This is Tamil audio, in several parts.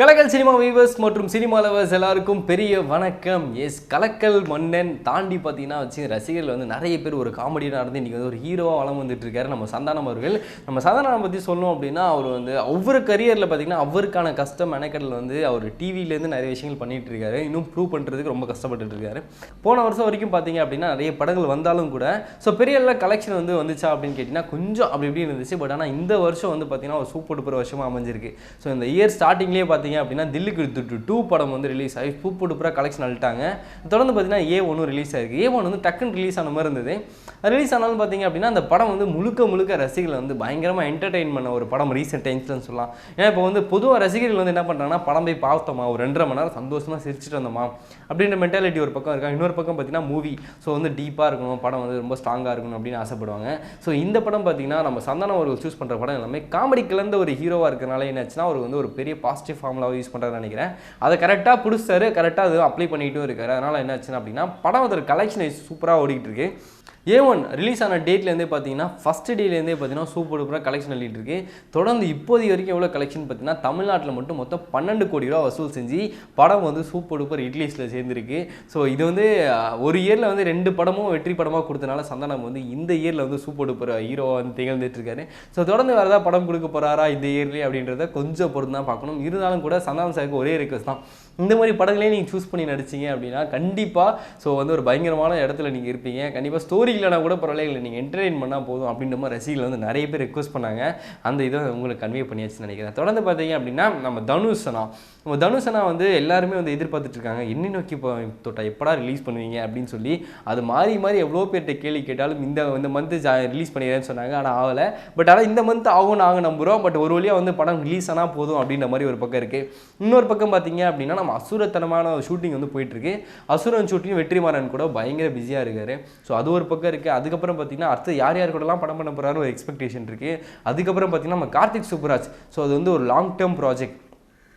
Kalakkal cinema viewers மற்றும் சினிமா லவர்ஸ் எல்லாருக்கும் பெரிய வணக்கம். எஸ் கலக்கல் மன்னன் தாண்டி பார்த்தீங்கன்னா வச்சு ரசிகர்கள் வந்து நிறைய பேர் ஒரு காமெடியாக நடந்து இன்றைக்கி வந்து ஒரு ஹீரோவாக வளம் வந்துட்டு இருக்காரு. நம்ம சந்தானம் அவர்கள். நம்ம சந்தானம் பற்றி சொல்லணும் அப்படின்னா அவர் வந்து ஒவ்வொரு கரியரில் பார்த்தீங்கன்னா அவருக்கான கஷ்டம் மெனக்கடல் வந்து அவர் டிவியிலேருந்து நிறைய விஷயங்கள் பண்ணிகிட்டு இருக்காரு. இன்னும் ப்ரூவ் பண்ணுறதுக்கு ரொம்ப கஷ்டப்பட்டு இருக்காரு. போன வருஷம் வரைக்கும் பார்த்தீங்க அப்படின்னா நிறைய படங்கள் வந்தாலும் கூட ஸோ பெரிய எல்லாம் கலெக்ஷன் வந்து வந்துச்சா அப்படின்னு கேட்டிங்கன்னா கொஞ்சம் அப்படி இப்படி இருந்துச்சு. பட் ஆனால் இந்த வருஷம் வந்து பார்த்தீங்கன்னா ஒரு சூப்பர் டூப்பர் வருஷமாக அமைஞ்சிருக்கு. ஸோ இந்த இயர் ஸ்டார்டிங்லேயே பார்த்தீங்க அப்படின்னா தில்லுக்கு துட்டு டூ படம் வந்து ரிலீஸ் ஆகி சூப்பர் டூப்பராக கலெக்ஷன் அழுட்டாங்க தொடர்ந்து பார்த்தீங்கன்னா ஏ ஒன்றும் ரிலீஸ் ஆயிருக்கு. ஏ ஒன் வந்து டக்குன்னு ரிலீஸ் ஆன மாதிரி இருந்தது. ரிலீஸ் ஆனாலும் பார்த்தீங்க அப்படின்னா அந்த படம் வந்து முழுக்க முழுக்க ரசிகர்களை வந்து பயங்கரமாக என்டர்டெயின் பண்ண ஒரு படம் ரீசெண்ட் டைம்ஸ்லன்னு சொல்லலாம். ஏன்னா இப்போ வந்து பொதுவாக ரசிகர்கள் வந்து என்ன பண்ணுறாங்கன்னா படம் போய் பார்த்தோமா? ஒரு ரெண்டரை மணி நேரம் சந்தோஷமாக சிரிச்சிட்டு வந்தோமா? அப்படின்ற மென்டாலிட்டி ஒரு பக்கம் இருக்கா இன்னொரு பக்கம் பார்த்தீங்கன்னா மூவி ஸோ வந்து டீப்பாக இருக்கணும் படம் வந்து ரொம்ப ஸ்ட்ராங்காக இருக்கணும் அப்படின்னு ஆசைப்படுவாங்க. ஸோ இந்த படம் பார்த்தீங்கன்னா நம்ம சந்தானம் அவர்கள் சூஸ் பண்ணுற படம் எல்லாமே காமெடி கலந்த ஒரு ஹீரோவாக இருக்கிறனால என்னாச்சுன்னா அவர் வந்து ஒரு பெரிய பாசிட்டிவ் ஃபார்ம் ஃபார்முலாவை யூஸ் பண்ணுறாருன்னு நினைக்கிறேன். அதை கரெக்டாக பிடிச்சாரு கரெக்டாக அது அப்ளை பண்ணிகிட்டும் இருக்காரு. அதனால் என்னாச்சுன்னா அப்படின்னா படம் அதோட கலெக்ஷன் சூப்பராக ஓடிக்கிட்டு இருக்கு. ஏ ஒன் ரிலீஸ் ஆன டேட்லேருந்தே பார்த்தீங்கன்னா ஃபஸ்ட் டேலேருந்தே பார்த்தீங்கன்னா சூப்பர் டூப்பராக கலெக்ஷன் எழுதிட்டு இருக்கு. தொடர்ந்து இப்போதைய வரைக்கும் எவ்வளோ கலெக்ஷன் பார்த்தீங்கன்னா தமிழ்நாட்டில் மட்டும் மொத்தம் பன்னெண்டு கோடி ரூபா வசூல் செஞ்சு படம் வந்து சூப்பர் டூப்பர் இட்லிஸில் சேர்ந்துருக்கு. ஸோ இது வந்து ஒரு இயரில் வந்து ரெண்டு படமும் வெற்றி படமாக கொடுத்தனால சந்தானம் வந்து இந்த இயரில் வந்து சூப்பர் டூப்பர் ஹீரோவாக வந்து திகழ்ந்துட்டு இருக்காரு. ஸோ தொடர்ந்து வேறு ஏதாவது படம் கொடுக்க போகிறாரா இந்த இயர்லேயே அப்படின்றத கொஞ்சம் பொறுத்து தான் பார்க்கணும். இருந்தாலும் கூட சந்தானம் சாருக்கு ஒரே ரிக்வஸ்ட் தான். இந்த மாதிரி படங்களே நீங்கள் சூஸ் பண்ணி நடிச்சீங்க அப்படின்னா கண்டிப்பாக ஸோ வந்து ஒரு பயங்கரமான இடத்துல நீங்கள் இருப்பீங்க. கண்டிப்பாக ஸ்டோரி இல்லைனா கூட பரவாயில்ல நீங்கள் என்டர்டெயின் பண்ணால் போதும் அப்படின்ற மாதிரி ரசிகர்கள் வந்து நிறைய பேர் ரெக்வஸ்ட் பண்ணாங்க. அந்த இதை உங்களுக்கு கன்வே பண்ணியாச்சுன்னு நினைக்கிறேன். தொடர்ந்து பார்த்தீங்க அப்படின்னா நம்ம தனுஷனா? நம்ம தனுஷனா வந்து எல்லாருமே வந்து எதிர்பார்த்துட்டு இருக்காங்க. என்ன நோக்கி இப்போ தொட்டா எப்படா ரிலீஸ் பண்ணுவீங்க அப்படின்னு சொல்லி அது மாறி மாறி எவ்வளோ பேர்கிட்ட கேள்வி கேட்டாலும் இந்த இந்த மந்த்து ரிலீஸ் பண்ணிடுறேன்னு சொன்னாங்க. ஆனால் ஆகலை. பட் ஆனால் இந்த மந்த் ஆகும் நாங்கள் நம்புகிறோம் பட் ஒரு வழியாக வந்து படம் ரிலீஸ் ஆனால் போதும் அப்படின்ற மாதிரி ஒரு பக்கம் இருக்குது இன்னொரு பக்கம் பார்த்தீங்க அப்படின்னா நம்ம அசுரத்தனமான ஷூட்டிங் வந்து போயிட்டுருக்கு அசுரன் ஷூட்டிங் வெற்றிமாறன் கூட பயங்கர பிஸியாக இருக்காரு. ஸோ அது ஒரு பக்கம் இருக்குது அதுக்கப்புறம் பார்த்தீங்கன்னா அடுத்து யார் யார் கூடலாம் படம் பண்ண போகிறாரு ஒரு எக்ஸ்பெக்டேஷன் இருக்குது அதுக்கப்புறம் பார்த்தீங்கன்னா நம்ம கார்த்திக் சுப்ராஜ் ஸோ அது வந்து ஒரு லாங் டேர்ம் ப்ராஜெக்ட்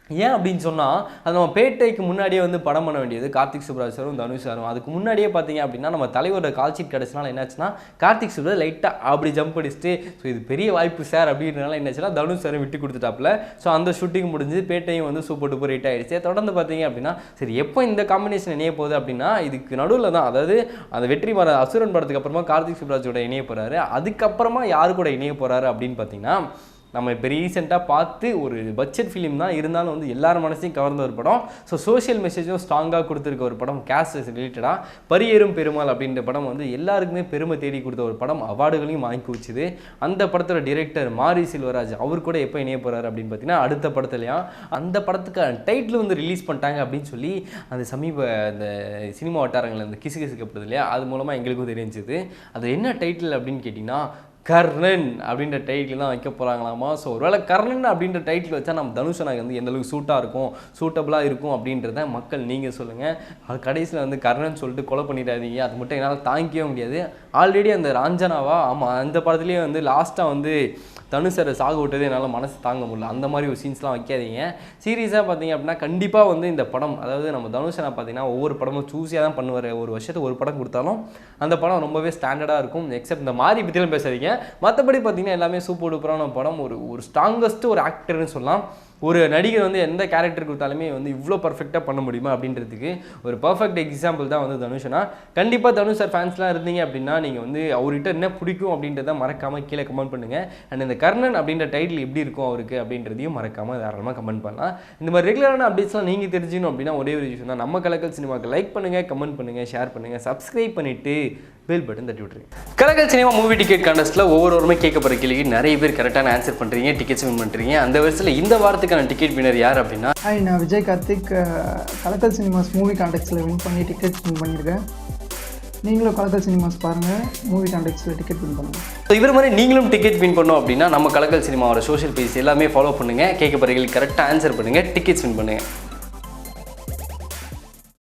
ஏன் அப்படின்னு சொன்னால் அது நம்ம பேட்டைக்கு முன்னாடியே வந்து படம் பண்ண வேண்டியது கார்த்திக் சுப்ராஜ் சாரும் தனுஷ் சாரும். அதுக்கு முன்னாடியே பார்த்தீங்க அப்படின்னா நம்ம தலைவரோட கால்ஷீட் கிடச்சினால என்னாச்சுன்னா கார்த்திக் சுப்ராஜ் லைட்டாக அப்படி ஜம்ப் அடிச்சுட்டு ஸோ இது பெரிய வாய்ப்பு சார் அப்படின்றனால என்னாச்சுன்னா தனுஷ் சாரும் விட்டு கொடுத்துட்டாப்புல ஸோ அந்த ஷூட்டிங் முடிஞ்சு பேட்டையும் வந்து சூப்பர் டூப்பர் ஹிட் ஆகிடுச்சு தொடர்ந்து பார்த்தீங்க அப்படின்னா சரி எப்போ இந்த காம்பினேஷன் இணைய போகுது அப்படின்னா இதுக்கு நடுவில் தான் அதாவது அந்த வெற்றி மர அசுரன் படத்துக்கு அப்புறமா கார்த்திக் சுப்ராஜோட இணைய போகிறாரு அதுக்கப்புறமா யார் கூட இணைய போகிறாரு அப்படின்னு பார்த்தீங்கன்னா நம்ம இப்போ ரீசெண்டாக பார்த்து ஒரு பட்ஜெட் ஃபிலிம் தான் இருந்தாலும் வந்து எல்லார் மனசையும் கவர்ந்த ஒரு படம். ஸோ சோஷியல் மெசேஜும் ஸ்ட்ராங்காக கொடுத்துருக்க ஒரு படம் கேஸ் ரிலேட்டடாக பரியேறும் பெருமாள் அப்படின்ற படம் வந்து எல்லாருக்குமே பெருமை தேடி கொடுத்த ஒரு படம். அவார்டுகளையும் வாங்கி வச்சுது அந்த படத்தோட டிரெக்டர் மாரி செல்வராஜ் அவர் கூட எப்போ இணைய போகிறாரு அப்படின்னு பார்த்தீங்கன்னா அடுத்த படத்துலையா? அந்த படத்துக்கு டைட்டில் வந்து ரிலீஸ் பண்ணிட்டாங்க அப்படின்னு சொல்லி அந்த சமீப அந்த சினிமா வட்டாரங்கள் அந்த கிசு கிசுக்கப்படுது இல்லையா? அது மூலமாக எங்களுக்கும் தெரிஞ்சுது. அது என்ன டைட்டில் அப்படின்னு கேட்டிங்கன்னா கர்ணன் அப்படின்ற டைட்டில் தான் வைக்க போகிறாங்களாமா ஸோ ஒருவேளை கர்ணன் அப்படின்ற டைட்டில் வச்சா நம்ம தனுஷனாக வந்து எந்தளவுக்கு சூட்டாக இருக்கும் சூட்டபுளாக இருக்கும் அப்படின்றத மக்கள் நீங்கள் சொல்லுங்கள் அது கடைசியில் வந்து கர்ணன் சொல்லிட்டு கொலை பண்ணிடாதீங்க. அது மட்டும் என்னால் தாங்கிக்கவே முடியாது. ஆல்ரெடி அந்த ராஞ்சனாவா? ஆமாம் அந்த படத்துலேயே வந்து லாஸ்ட்டாக வந்து தனுஷரை சாக விட்டதே என்னால் மனசு தாங்க முடியல. அந்த மாதிரி ஒரு சீன்ஸ்லாம் வைக்காதீங்க. சீரியஸாக பார்த்தீங்க அப்படின்னா கண்டிப்பாக வந்து இந்த படம் அதாவது நம்ம தனுஷனை பார்த்தீங்கன்னா ஒவ்வொரு படமும் சூஸியாக தான் பண்ணுவார். ஒரு வருஷத்துக்கு ஒரு படம் கொடுத்தாலும் அந்த படம் ரொம்பவே ஸ்டாண்டர்டாக இருக்கும். எக்ஸப்ட் இந்த மாதிரி பற்றிலாம் பேசாதீங்க. மற்றபடி பார்த்தீங்கன்னா எல்லாமே சூப்பர் டூப்பரான படம் ஒரு ஒரு ஸ்ட்ராங்கஸ்ட் ஒரு ஆக்டர்னு சொல்லலாம். ஒரு நடிகர் வந்து எந்த கேரக்டர் கொடுத்தாலுமே வந்து இவ்வளோ பர்ஃபெக்டாக பண்ண முடியுமா அப்படின்றதுக்கு ஒரு பர்ஃபெக்ட் எக்ஸாம்பிள் தான் வந்து தனுஷனா கண்டிப்பாக தனுஷ் சார் ஃபேன்ஸ்லாம் இருந்தீங்க அப்படின்னா நீங்கள் வந்து அவர்கிட்ட என்ன பிடிக்கும் அப்படின்றத மறக்காமல் கீழே கமெண்ட் பண்ணுங்கள் அண்ட் இந்த கர்ணன் அப்படின்ற டைட்டில் எப்படி இருக்கும் அவருக்கு அப்படின்றதையும் மறக்காமல் தாராளமாக கமெண்ட் பண்ணலாம். இந்த மாதிரி ரெகுலரான அப்டேட்ஸ்லாம் நீங்கள் தெரிஞ்சுக்கணும் அப்படின்னா ஒரே ஒரு விஷயம் தான். நம்ம கலக்கல் சினிமாவுக்கு லைக் பண்ணுங்கள் கமெண்ட் பண்ணுங்கள் ஷேர் பண்ணுங்கள் சப்ஸ்கிரைப் பண்ணிவிட்டு பெல் பட்டன் தட்டி விட்ருங்க கலக்கல் சினிமா மூவி டிக்கெட் கான்டெஸ்ட்டில் ஒவ்வொருவருமே கேட்கப்படுற கேள்விக்கு நிறைய பேர் கரெக்டான ஆன்சர் பண்ணுறீங்க டிக்கெட்ஸ் வின் பண்ணுறீங்க அந்த வருஷத்தில் இந்த வாரத்துக்கான டிக்கெட் வினர் யார் அப்படின்னா? ஹாய் நான் விஜய் கார்த்திக். கலக்கல் சினிமாஸ் மூவி கான்டெக்ட்ஸில் வின் பண்ணி டிக்கெட் வின் பண்ணியிருக்கேன். நீங்களும் கலக்கல் சினிமாஸ் பாருங்கள் மூவி கான்டெக்ட்ஸில் டிக்கெட் வின் பண்ணுங்கள் ஸோ இவர் மாதிரி நீங்களும் டிக்கெட் வின் பண்ணோம் அப்படின்னா நம்ம கலக்கல் சினிமாவோட சோஷியல் பேஜ் எல்லாமே ஃபாலோ பண்ணுங்கள் கேட்கப்படுறீங்களுக்கு கரெக்டாக ஆன்சர் பண்ணுங்கள் டிக்கெட்ஸ் வின் பண்ணுங்கள்